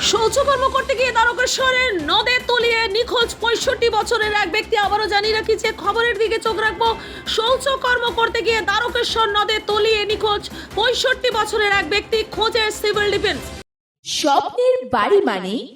শৌচকর্ম করতে গিয়ে তারকেশ্বরের নদে তলিয়ে নিখোঁজ পঁয়ষট্টি বছরের এক ব্যক্তি আবারও জানিয়ে রাখি যে খবরের দিকে চোখ রাখব। শৌচকর্ম করতে গিয়ে তারকেশ্বর নদে তলিয়ে নিখোঁজ পঁয়ষট্টি বছরের এক ব্যক্তি, খোঁজে সিভিল ডিফেন্স। স্বপ্নের বাড়ি মানে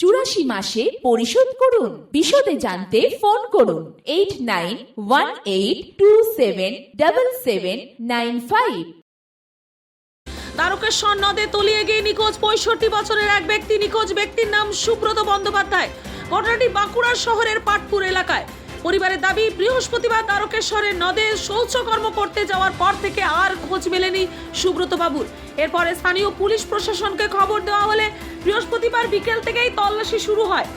চুরাশি মাসে পরিশোধ করুন। বিশদে জানতে ফোন করুন। Eight nine one eight two seven double seven nine five. Tarakeswar নদে তলিয়ে গিয়ে নিখোঁজ পঁয়ষট্টি বছরের এক ব্যক্তি। নিখোঁজ ব্যক্তির নাম সুব্রত বন্দ্যোপাধ্যায়। ঘটনাটি বাঁকুড়া শহরের পাটপুর এলাকায়। পরিবারের দাবি, বৃহস্পতিবার তারকেশ্বরের নদে শৌচকর্ম করতে যাওয়ার পর থেকে আর খোঁজ মেলেনি সুব্রত বাবুর। এরপরে স্থানীয় পুলিশ প্রশাসনকে খবর দেওয়া হলে বৃহস্পতিবার বিকেল থেকেই তল্লাশি শুরু হয়।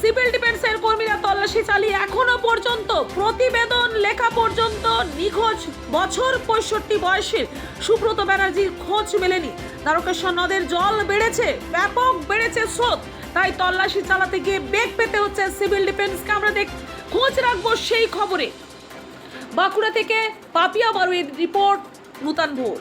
সিভিল ডিফেন্সের কর্মীরা তল্লাশি চালিয়ে এখনও পর্যন্ত প্রতিবেদন লেখা পর্যন্ত নিখোঁজ বছর পঁয়ষট্টি বয়সের সুব্রত ব্যানার্জির খোঁজ মেলেনি। দ্বারকেশ্বর নদের জল বেড়েছে, ব্যাপক বেড়েছে স্রোত। তাই তল্লাশি চালাতে গিয়ে বেগ পেতে হচ্ছে সিভিল ডিফেন্সকে আমরা দেখ খোঁজ রাখব সেই খবরে। বাঁকুড়া থেকে পাপিয়া বারুইর রিপোর্ট, নূতন ভোর।